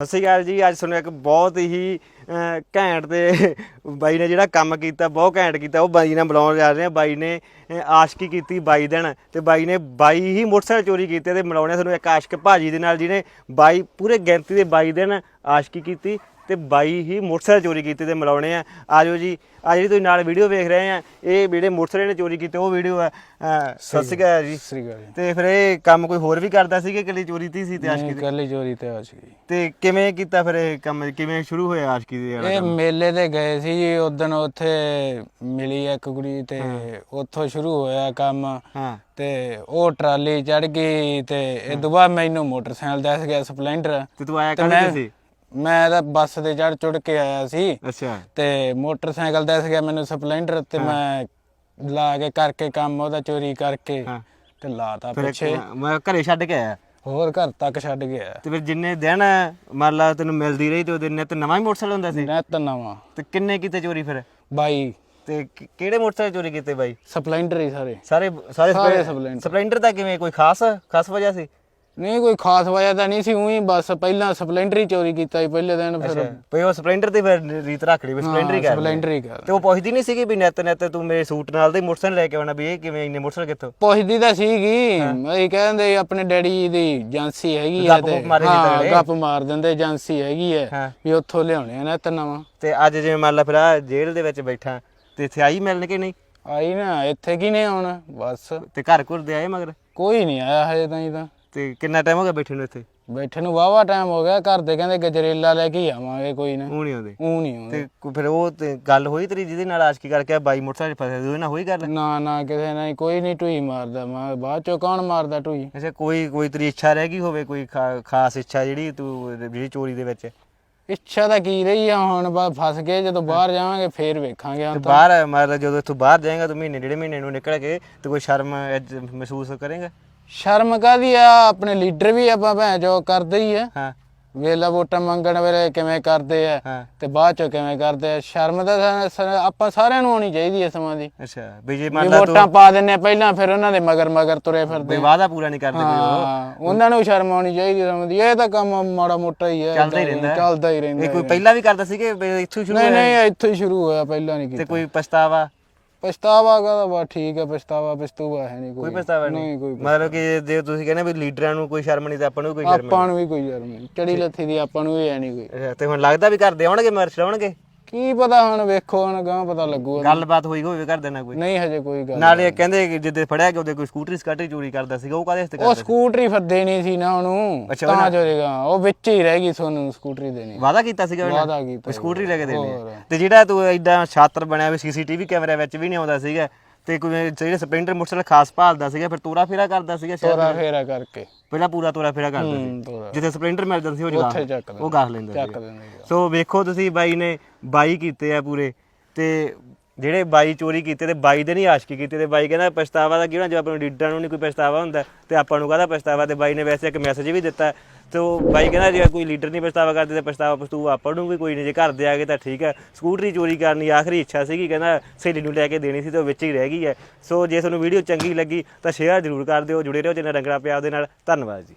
ਸਤਿ ਸ਼੍ਰੀ ਅਕਾਲ ਜੀ, ਅੱਜ ਤੁਹਾਨੂੰ ਇੱਕ ਬਹੁਤ ਹੀ ਘੈਂਟ ਤੇ ਬਾਈ ਨੇ ਜਿਹੜਾ ਕੰਮ ਕੀਤਾ, ਬਹੁਤ ਘੈਂਟ ਕੀਤਾ, ਉਹ ਬਾਈ ਨਾਲ ਬੁਲਾਉਣ ਜਾ ਰਹੇ ਆ ਬਾਈ ਨੇ ਆਸ਼ਕੀ ਕੀਤੀ 22 ਦਿਨ ਤੇ ਬਾਈ ਨੇ 22 ਹੀ ਮੋਟਰਸਾਈਕਲ ਚੋਰੀ ਕੀਤੇ ਤੇ ਮਿਲਾਉਣੇ ਤੁਹਾਨੂੰ ਇੱਕ ਆਸ਼ਕ ਭਾਜੀ ਦੇ ਨਾਲ, ਜਿਹਨੇ 22 ਪੂਰੇ ਗਿਣਤੀ ਦੇ 22 ਦਿਨ ਆਸ਼ਕੀ ਕੀਤੀ। ਤੇ 22 ਹੀ ਮੋਟਰਸਾਈਕਲ ਚੋਰੀ ਕੀਤੇ ਤੇ ਮਿਲਾਉਣੇ ਆ। ਆਜੋ ਜੀ ਆ ਜਿਹੜੀ ਤੁਸੀਂ ਨਾਲ ਵੀਡੀਓ ਵੇਖ ਰਹੇ ਆ ਇਹ ਜਿਹੜੇ ਮੋਟਰਸਾਈਕਲ ਨੇ ਚੋਰੀ ਕੀਤੇ ਉਹ ਵੀਡੀਓ ਆ। ਅਹ, ਸਤਿ ਸ਼੍ਰੀ ਅਕਾਲ। ਜੀ। ਸ੍ਰੀ ਅਕਾਲ ਜੀ। ਤੇ ਫਿਰ ਇਹ ਕੰਮ ਕੋਈ ਹੋਰ ਵੀ ਕਰਦਾ ਸੀ ਕਿ ਇਕੱਲੀ ਚੋਰੀ ਤੀ ਸੀ ਤੇ ਆਸ਼ਕੀ ਦੀ? ਕੱਲੀ ਚੋਰੀ ਤੇ ਆ ਸੀ ਤੇ ਕਿਵੇਂ ਕੀਤਾ ਫਿਰ ਇਹ ਕੰਮ? ਕਿਵੇਂ ਸ਼ੁਰੂ ਹੋਇਆ ਆਸ਼ਕੀ ਦੇ ਵਾਲਾ ਇਹ ਕੰਮ? ਮੇਲੇ ਤੇ ਗਏ ਸੀ ਜੀ ਉਦੋਂ ਉੱਥੇ ਮਿਲੀ ਇੱਕ ਕੁੜੀ ਤੇ ਉੱਥੋਂ ਸ਼ੁਰੂ ਹੋਇਆ ਕੰਮ। ਹਾਂ। ਤੇ ਉਹ ਟਰਾਲੀ ਚੜ ਗਈ ਤੇ ਇਹ ਦੁਬਾਰਾ ਮੈਨੂੰ ਮੋਟਰਸਾਈਕਲ ਦੱਸ ਗਿਆ ਸਪਲੈਂਡਰ। ਤੇ ਤੂੰ ਆਇਆ ਤੇ ਕਾਹਦੇ ਤੇ ਸੀ? ਮੈਂ ਤਾਂ ਬੱਸ ਤੇ ਚੜ ਚੁੜ ਕੇ ਆਇਆ ਸੀ। ਅੱਛਾ। ਤੇ ਮੋਟਰਸਾਈਕਲ ਦੱਸ ਗਿਆ ਮੈਨੂੰ ਸਪਲੈਂਡਰ ਤੇ ਮੈਂ ਲਾ ਕੇ ਕਰਕੇ ਕੰਮ ਉਹਦਾ ਚੋਰੀ ਕਰਕੇ। ਤੇ ਲਾਤਾ ਪਿੱਛੇ। ਮੈਂ ਘਰੇ ਛੱਡ ਕੇ ਆਇਆ। ਹੋਰ ਘਰ ਤੱਕ ਛੱਡ ਗਿਆ ਤੇ ਫਿਰ ਜਿੰਨੇ ਦਿਨ ਮੰਨ ਲਾ ਤੈਨੂੰ ਮਿਲਦੀ ਰਹੀ ਤੇ ਉਹਦੇ ਨੇ ਤੇ ਨਵਾਂ ਹੀ ਮੋਟਰਸਾਈਕਲ ਹੁੰਦਾ ਸੀ? ਨੈਤ ਨਵਾਂ। ਤੇ ਕਿੰਨੇ ਕੀਤੇ ਚੋਰੀ ਫਿਰ? ਬਾਈ। ਤੇ ਕਿਹੜੇ ਮੋਟਰਸਾਈਕਲ ਚੋਰੀ ਕੀਤੇ ਬਾਈ? ਸਪਲੈਂਡਰ ਹੀ ਸਾਰੇ। ਸਾਰੇ ਸਾਰੇ ਸਾਰੇ ਸਪਲੈਂ- ਸਪਲੈਂਡਰ। ਸਪਲੈਂਡਰ ਦਾ ਕਿਵੇਂ? ਕੋਈ ਖਾਸ ਖਾਸ ਵਜ੍ਹਾ ਸੀ? ਨਹੀਂ ਕੋਈ ਖਾਸ ਵਜ੍ਹਾ ਤਾਂ ਨਹੀਂ ਸੀ ਉਹੀ ਬਸ ਪਹਿਲਾਂ ਸਪਲੈਂਡਰ ਹੀ ਚੋਰੀ ਕੀਤਾ ਸੀ ਪਹਿਲੇ ਦਿਨ ਫਿਰ। ਭਈ ਉਹ ਸਪਲੈਂਡਰ ਤੇ ਫਿਰ ਰੀਤ ਰੱਖ ਲਈ ਵੀ ਸਪਲੈਂਡਰ ਹੀ ਕਰ। ਸਪਲੈਂਡਰ ਹੀ ਕਰ ਤੇ ਉਹ ਪੁੱਛਦੀ ਨਹੀਂ ਸੀਗੀ ਵੀ ਨਿੱਤ ਨਿੱਤ ਤੂੰ ਮੇਰੇ ਸੂਟ ਨਾਲ ਦੇ ਮੋਟਰਸਾਈਕਲ ਲੈ ਕੇ ਆਉਣਾ ਵੀ ਇਹ ਕਿਵੇਂ ਇੰਨੇ ਮੋਟਰਸਾਈਕਲ ਕਿੱਥੋਂ? ਪੁੱਛਦੀ ਤਾਂ ਸੀਗੀ ਇਹ ਕਹਿੰਦੇ ਆਪਣੇ ਡੈਡੀ ਦੀ ਏਜੰਸੀ ਹੈਗੀ ਆ ਤੇ ਗੁੱਪ ਮਾਰੇ ਸੀ ਹਾਂ ਤਗੜੇ। ਗੱਪ ਮਾਰ ਦਿੰਦੇ ਏਜੰਸੀ ਹੈਗੀ ਹਾਂ। ਹੈ। ਵੀ ਉੱਥੋਂ ਲਿਆਉਣੇ ਆ ਨਾ ਤੇ ਨਵਾਂ। ਤੇ ਅੱਜ ਜਿਵੇਂ ਮੰਨ ਲਾ ਫਿਰ ਆ ਜੇਲ੍ਹ ਦੇ ਵਿੱਚ ਬੈਠਾ ਤੇ ਇੱਥੇ ਆਈ ਮਿਲਣ ਕਿ ਨਹੀਂ? ਆਈ ਨਾ ਇੱਥੇ ਕੀ ਨੇ ਆਉਣਾ? ਬਸ। ਤੇ ਘਰ ਘੁਰ ਦੇ ਆਏ ਮਗਰ? ਕੋਈ ਨਹੀਂ ਆਇਆ ਹਜੇ ਤਾਈਂ ਤਾਂ। ਤੇ ਕਿੰਨਾ ਟਾਈਮ ਹੋ ਗਿਆ ਬੈਠੇ ਨੂੰ ਇੱਥੇ? ਬੈਠੇ ਨੂੰ ਵਾਵਾ ਟਾਈਮ ਹੋ ਗਿਆ ਘਰ ਦੇ ਕਹਿੰਦੇ ਗਜਰੇਲਾ ਲੈ ਕੇ ਹੀ ਆਵਾਂਗੇ ਕੋਈ ਨਾ। ਉਹ ਨਹੀਂ ਆਉਂਦੇ। ਉਹ ਨਹੀਂ ਆਉਂਦੇ। ਤੇ ਕੋ- ਫਿਰ ਉਹ ਤੇ ਗੱਲ ਹੋਈ ਤੇਰੀ ਜਿਹਦੇ ਨਾਲ ਆਸ਼ਕੀ ਕਰਕੇ ਬਾਈ ਮੋਟਰਸਾਈਕਲ ਫਸੇ ਉਹਦੇ ਨਾਲ ਹੋਈ ਗੱਲ? ਨਾ ਨਾ ਕਿਸੇ ਨਾਲ ਕੋਈ ਨਹੀਂ ਟੂਈ ਮਾਰਦਾ ਮੈਂ ਬਾਅਦ ਚੋਂ ਕੌਣ ਮਾਰਦਾ ਟੂਈ ਅੱਛਾ ਕੋਈ ਕੋਈ ਤੇਰੀ ਇੱਛਾ ਰਹਿ ਗਈ ਹੋਵੇ ਕੋਈ ਖਾ- ਖਾਸ ਇੱਛਾ ਜਿਹੜੀ ਤੂੰ ਜਿਹੜੀ ਚੋਰੀ ਦੇ ਵਿੱਚ? ਇੱਛਾ ਤਾਂ ਕੀ ਰਹੀ ਆ ਹੁਣ ਬਸ ਫਸ ਗਏ ਜਦੋਂ ਬਾਹਰ ਜਾਵਾਂਗੇ ਫੇਰ ਵੇਖਾਂਗੇ ਹੁਣ ਤਾਂ ਬਾਹਰ ਮਤਲਬ ਜਦੋਂ ਇੱਥੋਂ ਬਾਹਰ ਜਾਏਗਾ ਤੂੰ ਮਹੀਨੇ ਡੇਢ ਮਹੀਨੇ ਨੂੰ ਨਿਕਲ ਕੇ ਤੇ ਕੋਈ ਸ਼ਰਮ ਮਹਿਸੂਸ ਕਰੇਗਾ? ਸ਼ਰਮ ਕਾਦੀ ਆ? ਆਪਣੇ ਲੀਡਰ ਵੀ ਆਪਾਂ ਭੈਣ ਜੋ ਕਰਦੇ ਹੀ ਆ। ਹਾਂ। ਵੇਲਾ ਵੋਟਾਂ ਮੰਗਣ ਵੇਲੇ ਕਿਵੇਂ ਕਰਦੇ ਆ ਤੇ ਬਾਅਦ ਚੋਂ ਕਿਵੇਂ ਕਰਦੇ ਆ? ਸ਼ਰਮ ਤਾਂ ਸਾ- ਆਪਾਂ ਸਾਰਿਆਂ ਨੂੰ ਆਉਣੀ ਚਾਹੀਦੀ ਹੈ ਸਮਾਂ ਦੀ। ਅੱਛਾ ਵੀ ਜੇ ਵੀ ਮੰਨ ਲਾ ਵੋਟਾਂ ਤੂੰ ਪਾ ਦਿੰਨੇ ਪਹਿਲਾਂ ਫਿਰ ਉਹਨਾਂ ਦੇ ਮਗਰ ਮਗਰ ਤੁਰੇ ਫਿਰਦੇ ਵੀ ਆ। ਵਾਅਦਾ ਪੂਰਾ ਨਹੀਂ ਕਰਦੇ ਕੋਈ ਉਹਨਾਂ ਨੂੰ ਸ਼ਰਮ ਆਉਣੀ ਚਾਹੀਦੀ ਸਮਾਂ ਦੀ। ਇਹ ਤਾਂ ਕੰਮ ਮਾੜਾ ਮੋਟਾ ਹੀ ਹੈ ਚੱਲਦਾ ਹੀ ਰਹਿੰਦਾ। ਚੱਲਦਾ ਹੀ ਰਹਿੰਦਾ ਇਹ ਕੋਈ। ਪਹਿਲਾਂ ਵੀ ਕਰਦਾ ਸੀ ਕਿ ਇੱਥੋਂ ਸ਼ੁਰੂ ਨਹੀਂ ਹੋਇਆ? ਨਹੀਂ ਇੱਥੋਂ ਹੀ ਸ਼ੁਰੂ ਹੋਇਆ ਪਹਿਲਾਂ ਨਹੀਂ ਤੇ ਕੀਤਾ। ਕੋਈ ਪਛਤਾਵਾ? ਪਛਤਾਵਾ ਕਹਦਾ? ਬਾ ਠੀਕ ਹੈ ਪਛਤਾਵਾ ਪਛਤੂਵਾ ਹੈ ਨਹੀਂ ਕੋਈ ਕੋਈ। ਪਛਤਾਵਾ ਨਹੀਂ। ਕੋਈ ਮਤਲਬ ਕਿ ਜੇ ਤੁਸੀਂ ਕਹਿੰਦੇ ਵੀ ਲੀਡਰਾਂ ਨੂੰ ਕੋਈ ਸ਼ਰਮ ਨਹੀਂ ਤੇ ਆਪਾਂ ਨੂੰ ਵੀ ਕੋਈ ਸ਼ਰਮ ਆਪਾਂ ਨੂੰ ਵੀ ਕੋਈ ਸ਼ਰਮ ਨਹੀਂ। ਚੜੀ ਲੱਥੀ ਦੀ ਆਪਾਂ ਨੂੰ ਵੀ ਹੈ ਨਹੀਂ ਕੋਈ। ਅੱਛਾ, ਤੇ ਹੁਣ ਲੱਗਦਾ ਵੀ ਕਰਦੇ ਆਉਣਗੇ ਮਰ ਛਡਾਉਣਗੇ? ਕੀ ਪਤਾ ਹੁਣ ਵੇਖੋ ਹੁਣ ਗਾਂ ਪਤਾ ਲੱਗੂਗਾ ਗੱਲਬਾਤ ਹੋਈ ਹੋਵੇ ਕਰ ਦੇਣਾ ਕੋਈ। ਨਹੀਂ ਹਜੇ ਕੋਈ ਗੱਲ ਨਾਲੇ ਕਹਿੰਦੇ ਕਿ ਜਿੱਦੇ ਫੜਿਆ ਕਿ ਉਹਦੇ ਕੋਈ ਸਕੂਟਰੀ ਸਕਾਟਰੀ ਚੋਰੀ ਕਰਦਾ ਸੀਗਾ ਉਹ ਕਾਹਦੇ ਵਾਸਤੇ ਉਹ ਸਕੂਟਰੀ ਫਿਰ ਦੇਣੀ ਸੀ ਨਾ ਉਹਨੂੰ ਤਾਂ ਜੋਰੇਗਾ ਉਹ ਵਿੱਚ ਹੀ ਰਹਿ ਗਈ ਸੋਨੂੰ ਸਕੂਟਰੀ ਦੇਣੀ ਵਾਦਾ ਕੀਤਾ ਸੀਗਾ ਉਹਨੇ? ਵਾਦਾ ਕੀਤਾ ਸਕੂਟਰੀ ਲੈ ਕੇ ਦੇਣੀ। ਤੇ ਜਿਹੜਾ ਤੂੰ ਐਡਾ ਛਾਤਰ ਬਣਿਆ ਵੀ ਸੀਸੀਟੀਵੀ ਕੈਮਰੇ ਵਿੱਚ ਵੀ ਨਹੀਂ ਆਉਂਦਾ ਸੀਗਾ ਤੇ ਕੋਈ ਜਿਹੜੇ ਸਪਲੈਂਡਰ ਮੋਟਰਸਾਈਕਲ ਖਾਸ ਭਾਲਦਾ ਸੀਗਾ ਫਿਰ ਤੋਰਾ ਫੇਰਾ ਕਰਦਾ ਸੀਗਾ ਸ਼ਾਇਦ ਤੋਰਾ ਫੇਰਾ ਕਰਕੇ। ਪਹਿਲਾਂ ਪੂਰਾ ਤੋਰਾ ਫੇਰਾ ਕਰਦਾ ਸੀ। ਹੂੰ, ਤੋਰਾ। ਜਿੱਥੇ ਸਪਲੈਂਡਰ ਮਿਲ ਜਾਂਦਾ ਸੀ ਉਹ ਉੱਥੇ ਜਗਾ ਚੱਕ ਉਹ ਗਾਹ ਲੈਂਦਾ ਚੱਕ ਸੀ ਦਿੰਦੇ ਸੀ। ਸੋ ਵੇਖੋ ਤੁਸੀਂ ਬਾਈ ਨੇ 22 ਕੀਤੇ ਆ ਪੂਰੇ। ਤੇ ਜਿਹੜੇ ਬਾਈ ਚੋਰੀ ਕੀਤੇ ਤੇ ਬਾਈ ਦੇ ਨਹੀਂ ਆਸ਼ਕੀ ਕੀਤੇ ਤੇ ਬਾਈ ਕਹਿੰਦਾ ਪਛਤਾਵਾ ਦਾ ਕਿਉਂ ਨਾ ਜੇ ਆਪਾਂ ਨੂੰ ਲੀਡਰਾਂ ਨੂੰ ਨਹੀਂ ਕੋਈ ਪਛਤਾਵਾ ਹੁੰਦਾ ਤੇ ਆਪਾਂ ਨੂੰ ਕਾਹਦਾ ਪਛਤਾਵਾ? ਤੇ ਬਾਈ ਨੇ ਵੈਸੇ ਇੱਕ ਮੈਸੇਜ ਵੀ ਦਿੱਤਾ ਤੇ ਉਹ ਬਾਈ ਕਹਿੰਦਾ ਜੇ ਕੋਈ ਲੀਡਰ ਨਹੀਂ ਪਛਤਾਵਾ ਕਰਦੇ ਤੇ ਪਛਤਾਵਾ ਪਛਤੂ ਆਪਾਂ ਨੂੰ ਵੀ ਕੋਈ ਨਹੀਂ, ਜੇ ਘਰ ਦੇ ਆ ਗਏ ਤਾਂ ਠੀਕ ਹੈ। ਸਕੂਟਰੀ ਚੋਰੀ ਕਰਨੀ ਆਖਰੀ ਇੱਛਾ ਸੀਗੀ, ਕਹਿੰਦਾ ਸਹੇਲੀ ਨੂੰ ਲੈ ਕੇ ਦੇਣੀ ਸੀ ਤੇ ਉਹ ਵਿੱਚ ਹੀ ਰਹਿ ਗਈ ਹੈ। ਸੋ ਜੇ ਤੁਹਾਨੂੰ ਵੀਡੀਓ ਚੰਗੀ ਲੱਗੀ ਤਾਂ ਸ਼ੇਅਰ ਜ਼ਰੂਰ ਕਰ ਦਿਓ, ਜੁੜੇ ਰਹੋ ਜਿੰਨਾ ਰੰਗੜਾ ਪਿਆਰ ਦੇ ਨਾਲ। ਧੰਨਵਾਦ ਜੀ।